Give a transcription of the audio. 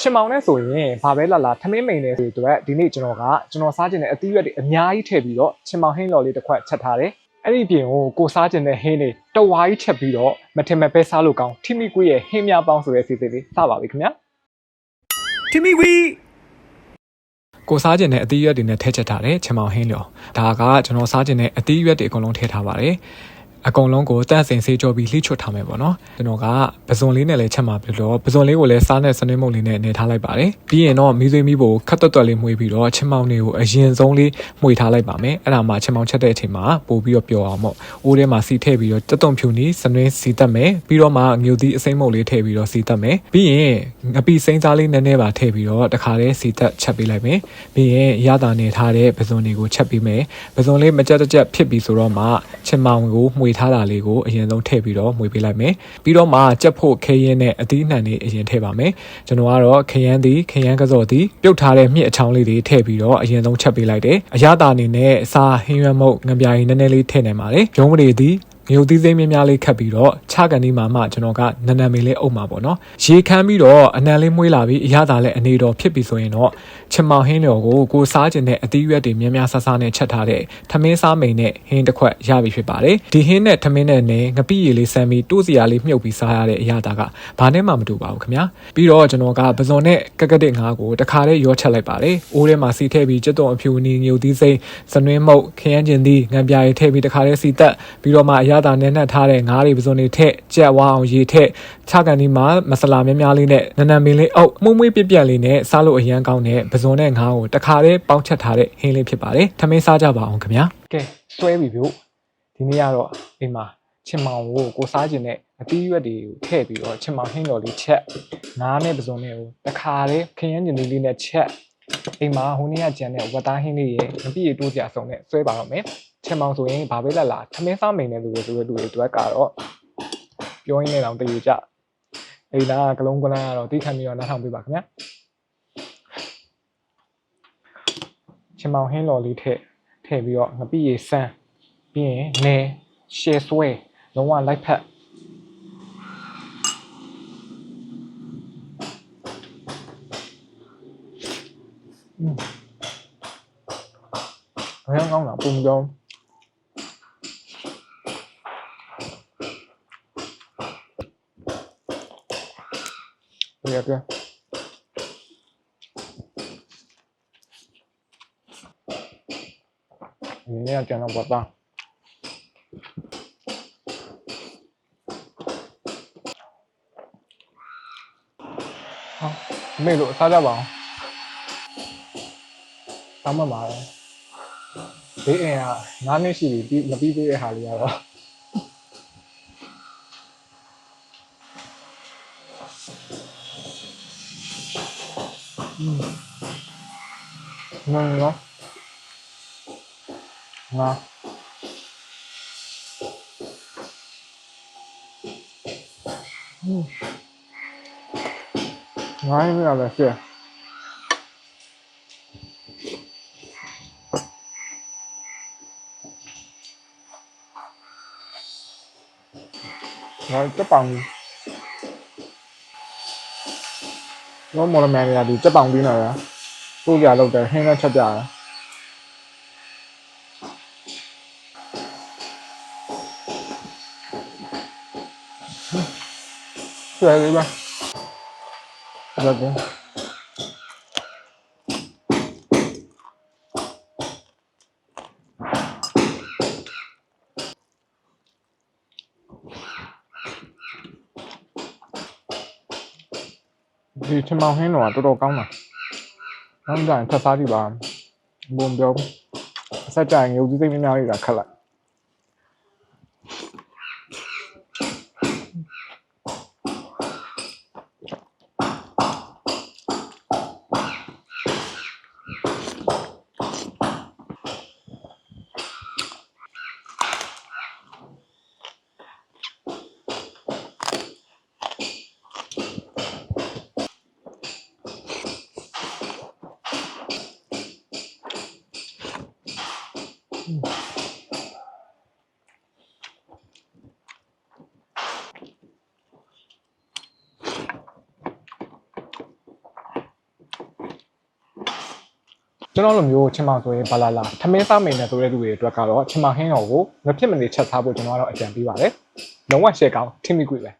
ချင်မောင်နဲ့ဆိုရင်ဘာပဲလာလာထမင်းမိန်နေဆိုတော့ဒီနေ့ကျွန်တော်ကကျွန်တော်စားခြင်းတဲ့အသီးရွက်တွေအများကြီးထည့်ပြီးတော့ချင်မောင်ဟင်းလော်လေးတစ်ခွက်ချက်ထားတယ်အဲ့ဒီပြင်ကိုကိုစားခြင်းတဲ့ဟင်းတွေတဝါးကြီးချက်ပြီးတော့မထင်မဲ့ပဲစားလို့ကောင်းထိမိကွေးရဲ့ဟင်းများပေါင်းဆိုတဲ့အစီအစဉ်လေးစပါပြီခင်ဗျာတီမီဝီကိုစားခြင်းတဲ့အသီးရွက်တွေနဲ့ထည့်ချက်ထားတယ်ချင်မောင်ဟင်းလော်ဒါကကျွန်တော်စားခြင်းတဲ့အသီးရွက်တွေအကုန်လုံးထည့်ထားပါတယ် အကုန်လုံးကိုတန့်စင်ဆေးကြောပြီးလှိချွတ်ထားမယ်ပေါ့နော်ကျွန်တော်ကပဇွန်လေးနဲ့လည်းချက်မှာပြီးတော့ပဇွန်လေးကိုလည်းစားနဲ့စနစ်မုတ်လေးနဲ့နေထားလိုက်ပါတယ်ပြီးရင်တော့မီးသွေးမီးကိုခတ်တွတ်တွတ်လေးမှုေးပြီးတော့ချက်မောင်တွေကိုအရင်ဆုံးလေးမှုေးထားလိုက်ပါမယ်အဲ့ဒါမှချက်မောင်ချက်တဲ့အချိန်မှာပို့ပြီးတော့ပျော်အောင်ပေါ့အိုးထဲမှာစီထည့်ပြီးတော့တက်တုံဖြူနီးစနွင်းစီတက်မယ်ပြီးတော့မှငြိုသီးအစိမ့်မုတ်လေးထည့်ပြီးတော့စီတက်မယ်ပြီးရင်ငပိစိမ့်စားလေးနည်းနည်းပါထည့်ပြီးတော့တခါတည်းစီတက်ချက်ပေးလိုက်မယ်ပြီးရင်ရတာနေထားတဲ့ပဇွန်တွေကိုချက်ပေးမယ်ပဇွန်လေးမကြက်ကြက်ဖြစ်ပြီးဆိုတော့မှချက်မောင်ကိုမှုေးထားတာလေးကိုအရင်ဆုံးထည့်ပြီးတော့မှုေးပေးလိုက်မယ်ပြီးတော့မှကြက်ဖို့ခဲရင်နဲ့အသီးနှံလေးအရင်ထည့်ပါမယ်ကျွန်တော်ကတော့ခရမ်းသည်ခရမ်းကစော်သည်ပြုတ်ထားတဲ့မြစ်အချောင်းလေးတွေထည့်ပြီးတော့အရင်ဆုံးချက်ပေးလိုက်တယ်အရသာအနေနဲ့အစာဟင်းရွက်မုတ်ငပြားရည်နည်းနည်းလေးထည့်နိုင်ပါတယ်ရုံးကလေးသည် ငရုတ်သီးစိမ်းများများလေးခတ်ပြီးတော့ခြာကန်ဒီမှာမှကျွန်တော်ကနန်းနန်းမေလေးအုပ်မှာပေါ့နော်ရေခမ်းပြီးတော့အနံလေးမွေးလာပြီးအရသာလည်းအနေတော်ဖြစ်ပြီဆိုရင်တော့ချင်မောင်ဟင်းတော်ကိုကိုစားခြင်းနဲ့အသီးရွက်တွေများများဆဆနဲ့ချက်ထားတဲ့ထမင်းစားမိန်နဲ့ဟင်းတစ်ခွက်ရပြီဖြစ်ပါတယ်ဒီဟင်းနဲ့ထမင်းနဲ့နဲ့ငပိရည်လေးဆမ်းပြီးတိုးစရာလေးမြုပ်ပြီးစားရတဲ့အရသာကဘာနဲ့မှမတူပါဘူးခင်ဗျာပြီးတော့ကျွန်တော်ကပဇွန်နဲ့ကက်ကက်တစ်ငါးကိုတခါတည်းရောချက်လိုက်ပါတယ်အိုးထဲမှာစီထည့်ပြီးကြက်သွန်အဖြူနီငရုတ်သီးစိမ်းစနွင်းမုတ်ခရမ်းကျင်သီးငံပြားရည်ထည့်ပြီးတခါတည်းစီတက်ပြီးတော့မှအရသာနဲ့နှက်ထားတဲ့ငါးတွေပဇွန်တွေထည့်ကြက်ဝါအောင်ရေထည့်ခြာကန်ဒီမှာမဆလာများများလေးနဲ့နန်းနန်းမင်းလေးအုပ်မှုမွေးပြက်ပြက်လေးနဲ့စားလို့အရန်ကောင်းတဲ့ပဇွန်နဲ့ငါးကိုတခါတည်းပေါင်းချက်ထားတဲ့ဟင်းလေးဖြစ်ပါတယ်ထမင်းစားကြပါအောင်ခင်ဗျာကဲစွဲပြီဗျို့ဒီနေ့ကတော့အိမ်မှာချင်မောင်ကိုကိုစားခြင်းနဲ့အသီးရွက်တွေကိုထည့်ပြီးတော့ချင်မောင်ဟင်းတော်လေးချက်ငါးနဲ့ပဇွန်နဲ့ကိုတခါတည်းခရမ်းကျင်လေးလေးနဲ့ချက်အိမ်မှာဟိုနေ့ကကြံတဲ့ဝတ်သားဟင်းလေးရဲ့မပြည့်တိုးကြအောင်နဲ့စွဲပါတော့မယ် ချင်မောင်ဆိုရင်ဘာပဲလက်လာထမင်းစားမိန်တဲ့လူတွေဆိုတဲ့လူတွေအတွက်ကတော့ပြောရင်းနဲ့တော့တည်ကြအိမ်လားကလုံးကလန်းကတော့တိခံပြီးတော့နားထောင်ပေးပါခင်ဗျာချင်မောင်ဟင်းတော်လေးထည့်ထည့်ပြီးတော့ငပိရေစမ်းပြီးရင်နဲရှယ်ဆွဲလုံးဝလိုက်ဖက်อืมအရင်ကောင်း ပုံကြောင်းပြရပြဒီနေ့ကကျွန်တော်ပတ်တာဟာမေလို့စားကြပါအောင်တောင်းမှပါလေဘေးအိမ်က9နှစ်ရှိပြီပြီးမပြီးသေးတဲ့ဟာလေးကတော့ ngon quá ngon. Nói với là kìa rồi cái bằng ငါရင်းရလဲပြည့် Rồi chất bằng Nó một là mẹ nhà thì chất bằng đi nào á Cô gà đầu trời hay nó chất giả Rồi đi ba Rồi đi ဒီ ချင်မောင်ဟင်းတော့တော်တော်ကောင်းတာနောက်ကြရင်ထပ်စားကြည့်ပါဘုံပြောအဆက်ကြရင်ရုပ်ကြီးစိတ်များများလေးတာခက်လိုက် ကျွန်တော်လိုမျိုးချင်မောင်ဆိုရင်ဘာလာလာထမင်းစားမိန်နဲ့ဆိုတဲ့လူတွေအတွက်ကတော့ချင်မောင်ဟင်းတော်ကိုမဖြစ်မနေချက်စားဖို့ကျွန်တော်ကတော့အကြံပေးပါတယ်လုံးဝရှယ်ကောင်းထင်မိကွေပဲ